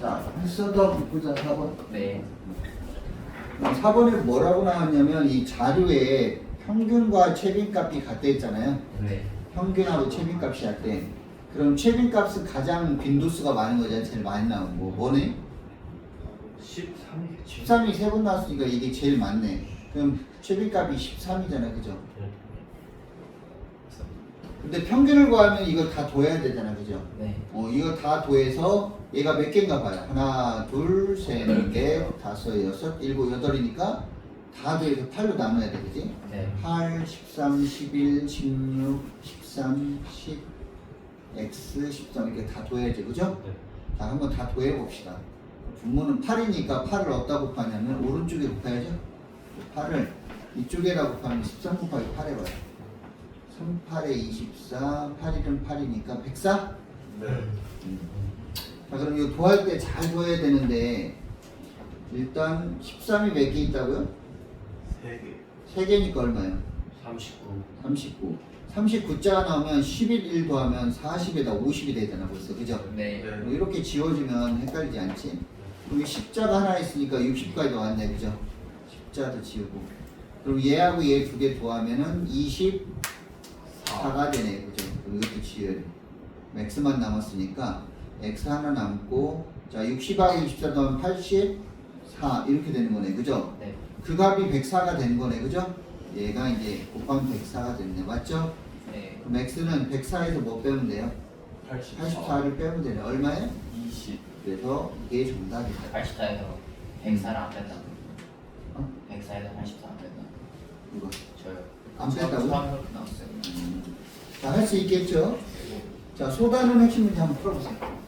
자, 했어도 보자 4번. 네. 4번에 뭐라고 나왔냐면 이 자료에 평균과 최빈값이 같다 했잖아요. 네. 평균하고 최빈값이 같대. 그럼 최빈값은 가장 빈도수가 많은 거잖아. 제일 많이 나온 거. 뭐네? 13이겠지 13이 세 번 나왔으니까 이게 제일 많네. 그럼 최빈값이 13이잖아. 그죠? 근데 평균을 구하면 이거 다 둬야 되잖아. 그죠? 네. 어, 이거 다 더해서 얘가 몇 개인가 봐요. 하나, 둘, 셋, 넷, 다섯, 여섯, 일곱, 여덟이니까 다 더해서 8로 나눠야 돼, 그지? 네. 8, 13, 11, 16, 13, 10, x, 13 이렇게 다 더해야지, 그죠? 네. 자, 한번 다 더해 봅시다. 분모는 8이니까 8을 어디다 곱하냐면 오른쪽에 곱해야죠. 8을 이쪽에다 곱하면 13 곱하기 8 해봐요. 3, 8에 24, 8일은 8이니까 104? 네자 그럼 이거 도할 때 잘 도해야 되는데 일단 13이 몇 개 있다고요? 3개 3개니까 얼마예요? 39 39 39자가 나오면 11, 1 더하면 40에다 50이 되잖아 벌써 그죠? 네. 뭐 이렇게 지워주면 헷갈리지 않지? 여기 십자가 하나 있으니까 60까지 나왔네 그죠? 십자도 지우고 그럼 얘하고 얘 두 개 더하면은 24가 되네 그죠? 이것도 돼 x만 남았으니까 x 하나 남고 자 60하고 24 더하면 84 이렇게 되는 거네 그죠? 네. 그 값이 104가 되는 거네 그죠? 얘가 이제 곱하면 104가 됐네 맞죠? 네. 그럼 x는 104에서 뭐 빼면 돼요? 84 를 빼면 되네 얼마에? 20 그래서 이게 정답이다 84에서 104를 안 뺀다. 어? 104에서 84안 뺀다. 이거 저요. 안 뺀다고? 수학 그렇게 나왔어요. 자 할 수 있겠죠? 자 소단은 핵심 문제 한번 풀어보세요 예.